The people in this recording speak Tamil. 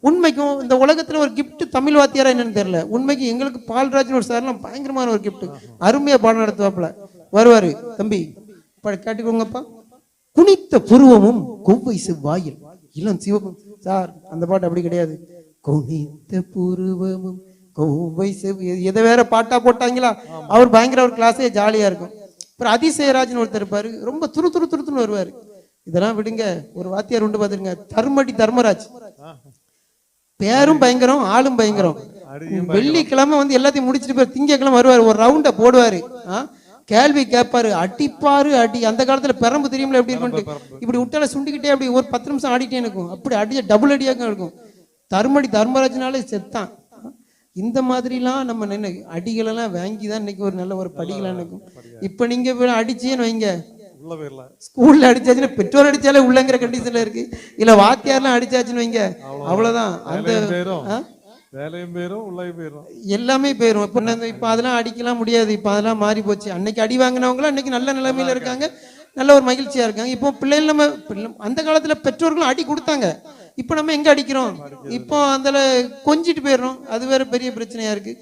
உண்மைக்கும் இந்த உலகத்தில் ஒரு கிஃப்ட் தமிழ் வாத்தியாரா என்னன்னு தெரியல. உண்மைக்கு எங்களுக்கு பால்ராஜ்னு ஒரு சார்லாம் பயங்கரமான ஒரு கிஃப்ட் அருமையாக பாடம் நடத்துவாப்புல. வருவாரு தம்பி ப- கேட்டுக்கோங்கப்பா. குனித்த புருவமும் கொவ்வை செவ்வாயில். இளம் சிவப்பும் சார் அந்த பாட்டு அப்படி கிடையாது. குனித்த புருவமும் கொவ்வை செவ் எதை வேற பாட்டா போட்டாங்களா? அவர் பயங்கர ஒரு கிளாஸே ஜாலியாக இருக்கும். அப்புறம் அதிசயராஜ்னு ஒருத்தர் இருப்பாரு. ரொம்ப துரு துரு துருத்துன்னு வருவார். இதெல்லாம் விடுங்க. ஒரு வாத்தியார் உண்டு பார்த்துருங்க. தர்மடி தர்மராஜ். பேரும் பயங்கரம் ஆளும் பயங்கரம். வெள்ளிக்கிழமை வந்து எல்லாத்தையும் முடிச்சிட்டு போய் திங்கக்கிழமை வருவாரு ஒரு ரவுண்ட போடுவாரு? கேள்வி கேட்பாரு. அடிப்பாரு அடி. அந்த காலத்துல பெரம்பு தெரியுமில்ல எப்படி இருக்கும்ட்டு இப்படி விட்டால சுண்டிக்கிட்டே அப்படி ஒரு பத்து நிமிஷம் ஆடிட்டே இருக்கும் அப்படி அடிச்ச டபுள் அடியாக இருக்கும். தர்மடி தர்மராஜனாலே செத்தான். இந்த மாதிரிலாம் நம்ம நினை அடிகளெல்லாம் வாங்கி தான் இன்னைக்கு ஒரு நல்ல ஒரு படிக்கலாம் இருக்கும் இப்போ நீங்க போய் அடிச்சேன்னு வைங்க. உள்ள போயிடலாம். ஸ்கூல்ல அடிச்சாச்சுன்னா பெற்றோர் அடிச்சாலே உள்ளங்கிற கண்டிஷன்ல இருக்கு. இல்ல வாத்தியார்லாம் அடிச்சாச்சுன்னு வைங்க அவ்வளவுதான். அந்த வேலையும் போயிரும். உள்ளயும் போயிரும். எல்லாமே போயிரும். இப்போ இப்போ அதெல்லாம் அடிக்கலாம் முடியாது. இப்போ அதெல்லாம் மாறி போச்சு. அன்னைக்கு அடி வாங்கினவங்களும் அன்னைக்கு நல்ல நிலைமையில இருக்காங்க. நல்ல ஒரு மகிழ்ச்சியா இருக்காங்க. இப்போ பிள்ளைகள் நம்ம அந்த காலத்துல பெற்றோர்களும் அடி கொடுத்தாங்க. இப்போ நம்ம எங்க அடிக்கிறோம்? இப்போ அதில் கொஞ்சிட்டு போயிடுறோம். அது வேற பெரிய பிரச்சனையா இருக்கு.